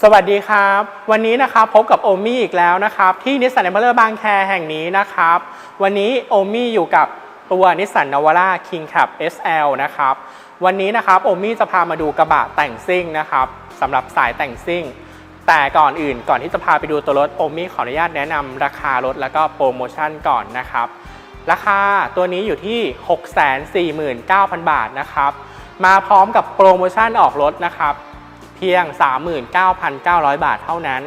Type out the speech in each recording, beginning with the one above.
สวัสดีครับ วันนี้นะครับพบกับโอมี่อีกแล้วนะครับ ที่นิสสันเอเ e อร์บางแคแห่งนี้นะครับ วันนี้โอมี่อยู่กับตัวนิสสันนาวาร่า King Cap SL นะครับ วันนี้นะครับโอมี่จะพามาดูกระบะแต่งซิ่งนะครับสำหรับสายแต่งซิ่ง แต่ก่อนอื่นก่อนที่จะพาไปดูตัวรถโอมี่ขออนุญาตแนะนำราคารถแล้วก็โปรโมชั่นก่อนนะครับ ราคาตัวนี้อยู่ที่ 649,000 บาทนะครับ มาพร้อมกับโปรโมชั่นออกรถนะครับ พียง 39,900 บาทเท่านั้น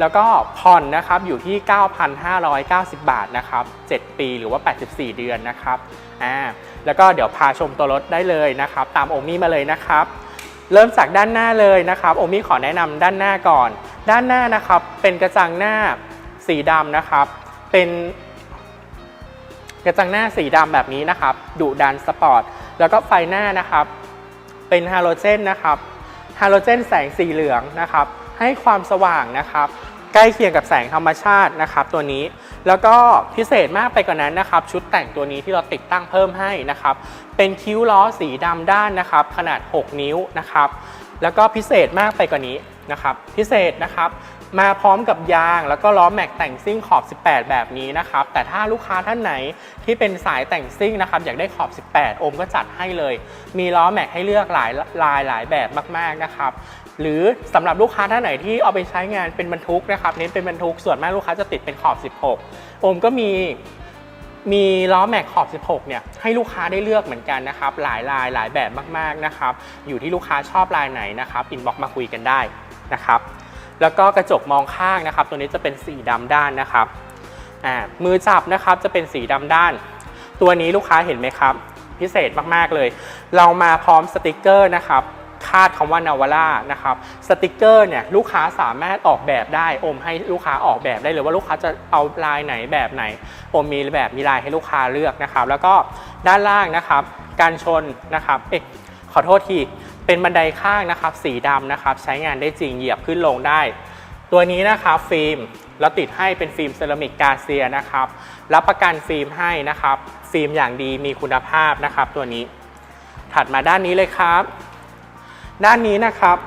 แล้วก็ผ่อนนะครับอยู่ที่ 9,590 บาทนะครับ 7 ปีหรือว่า 84 เดือนนะครับอ่าแล้วก็เดี๋ยวพาชมตัวรถได้เลยนะครับ ตามโอมี่มาเลยนะครับ เริ่มจากด้านหน้าเลยนะครับโอมี่ขอแนะนำด้านหน้าก่อน ด้านหน้านะครับเป็นกระจังหน้าสีดำนะครับ เป็นกระจังหน้าสีดำแบบนี้นะครับดุดันสปอร์ตแล้วก็ไฟหน้านะครับ เป็นฮาโลเจนนะครับ ฮาโลเจนแสงสีเหลืองนะครับให้ความสว่างนะครับใกล้เคียงกับแสงธรรมชาตินะครับตัวนี้แล้วก็พิเศษมากไปกว่านั้นนะครับ ชุดแต่งตัวนี้ที่เราติดตั้งเพิ่มให้นะครับ เป็นคิ้วล้อสีดำด้านนะครับ ขนาด 6 นิ้วนะครับ แล้วก็พิเศษมากไปกว่านี้ นะครับพิเศษนะครับมาพร้อมกับยางแล้วก็ล้อแม็กแต่งซิ่งขอบ 18 แบบนี้นะครับแต่ถ้าลูกค้าท่านไหนที่เป็นสายแต่งซิ่งนะครับอยากได้ขอบ 18โอมก็จัดให้เลย มีล้อแม็กให้เลือกหลายลายหลายแบบมากๆนะครับหรือสำหรับลูกค้าท่านไหนที่เอาไปใช้งานเป็นบรรทุกนะครับเน้นเป็นบรรทุกส่วนมากลูกค้าจะติดเป็นขอบ 16โอมก็มีมีล้อแม็กขอบ 16 เนี่ยให้ลูกค้าได้เลือกเหมือนกันนะครับ หลายลายหลายแบบมากๆนะครับ อยู่ที่ลูกค้าชอบลายไหนนะครับอินบ็อกมาคุยกันได้ นะครับ แล้วก็กระจกมองข้างนะครับ ตัวนี้จะเป็นสีดำด้านนะครับมือจับนะครับจะเป็นสีดำด้าน ตัวนี้ลูกค้าเห็นไหมครับ พิเศษมากๆเลย เรามาพร้อมสติกเกอร์นะครับคาดคำว่านาวาร่านะครับสติกเกอร์เนี่ยลูกค้าสามารถออกแบบได้อมให้ลูกค้าออกแบบได้เลยว่าลูกค้าจะเอาลายไหนแบบไหนอมมีแบบมีลายให้ลูกค้าเลือกนะครับ แล้วก็ด้านล่างนะครับ การชนนะครับเอ๊ะขอโทษที เป็นบันไดข้างนะครับ สีดำนะครับ ใช้งานได้จริงเหยียบขึ้นลงได้ ตัวนี้นะครับฟิล์มเราติดให้เป็นฟิล์มเซรามิกกาเซียนะครับ รับประกันฟิล์มให้นะครับ ฟิล์มอย่างดีมีคุณภาพนะครับ ตัวนี้ ถัดมาด้านนี้เลยครับ ด้านนี้นะครับ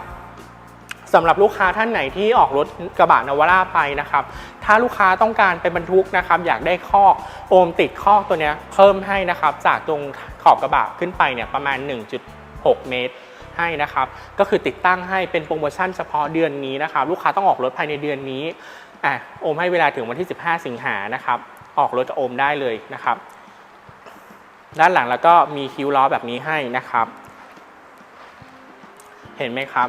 สำหรับลูกค้าท่านไหนที่ออกรถกระบะนวาร่าไปนะครับ ถ้าลูกค้าต้องการไปบรรทุกนะครับ อยากได้คอกโอมติดคอกตัวนี้เพิ่มให้นะครับ จากตรงขอบกระบะขึ้นไปเนี่ยประมาณ 1.6 เมตร ให้นะครับ ก็คือติดตั้งให้เป็นโปรโมชั่นเฉพาะเดือนนี้นะครับ ลูกค้าต้องออกรถภายในเดือนนี้อะโอมให้เวลาถึงวันที่ 15 สิงหานะครับ ออกรถกับโอมได้เลยนะครับ ด้านหลังแล้วก็มีคิ้วล้อแบบนี้ให้นะครับ เห็นไหมครับ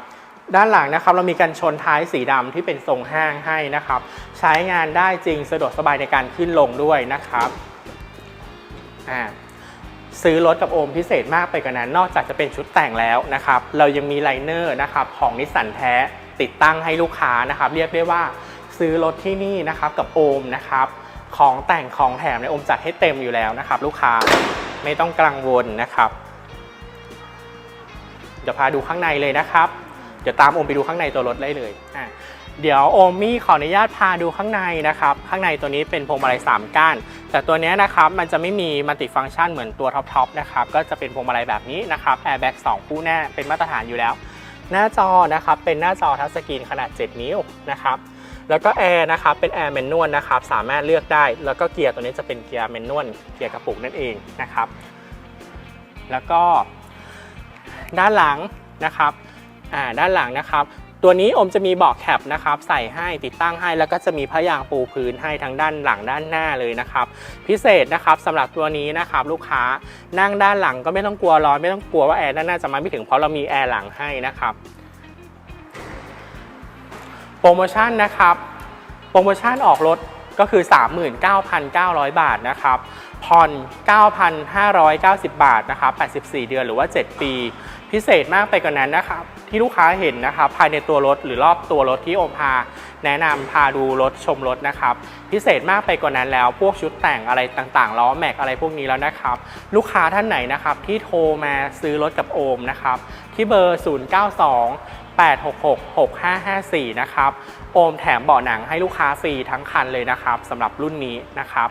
ด้านหลังนะครับเรามีกันชนท้ายสีดำที่เป็นทรงห้างให้นะครับ ใช้งานได้จริงสะดวกสบายในการขึ้นลงด้วยนะครับอ่า ซื้อรถกับโอมพิเศษมากไปกว่านั้น นอกจากจะเป็นชุดแต่งแล้วนะครับ เรายังมีไลเนอร์นะครับของนิสสันแท้ติดตั้งให้ลูกค้านะครับ เรียกได้ว่าซื้อรถที่นี่นะครับกับโอมนะครับของแต่งของแถมในโอมจัดให้เต็มอยู่แล้วนะครับ ลูกค้าไม่ต้องกังวลนะครับเดี๋ยวพาดูข้างในเลยนะครับ เดี๋ยวตามโอมไปดูข้างในตัวรถได้เลยอะเดี๋ยวโอมมี่ขออนุญาตพาดูข้างในนะครับ ข้างในตัวนี้เป็นพวงมาลัย3ก้าน แต่ตัวนี้นะครับมันจะไม่มีมัลติฟังก์ชันเหมือนตัวท็อปๆนะครับก็จะเป็นพวงมาลัยแบบนี้นะครับแอร์แบ็ก2คู่หน้าเป็นมาตรฐานอยู่แล้ว หน้าจอนะครับเป็นหน้าจอทัชสกรีนขนาด 7 นิ้วนะครับแล้วก็แอร์นะครับเป็นแอร์แมนนวลนะครับสามารถเลือกได้ แล้วก็เกียร์ตัวนี้จะเป็นเกียร์แมนนวลเกียร์กระปุกนั่นเองนะครับ แล้วก็ด้านหลังนะครับ อ่าด้านหลังนะครับ ตัวนี้อมจะมีเบาะแคปนะครับ ใส่ให้ติดตั้งให้แล้วก็จะมีพยางปูพื้นให้ทั้งด้านหลังด้านหน้าเลยนะครับ พิเศษนะครับสำหรับตัวนี้นะครับ ลูกค้านั่งด้านหลังก็ไม่ต้องกลัวร้อนไม่ต้องกลัวว่าแอร์ด้านหน้าจะมาไม่ถึงเพราะเรามีแอร์หลังให้นะครับโปรโมชั่นนะครับโปรโมชั่นออกรถ ก็คือ 39,900 บาทนะครับผ่อน 9,590 บาทนะครับ84 เดือนหรือว่า 7 ปี พิเศษมากไปกว่านั้นนะครับ ที่ลูกค้าเห็นนะครับ ภายในตัวรถหรือรอบตัวรถที่โอมพา แนะนำพาดูรถชมรถนะครับ พิเศษมากไปกว่านั้นแล้ว พวกชุดแต่งอะไรต่างๆล้อแม็กอะไรพวกนี้แล้วนะครับ ลูกค้าท่านไหนนะครับที่โทรมาซื้อรถกับโอมนะครับ ที่เบอร์ 092 866 6554 นะครับ โอมแถมเบาะหนังให้ลูกค้าฟรีทั้งคันเลยนะครับสำหรับรุ่นนี้นะครับ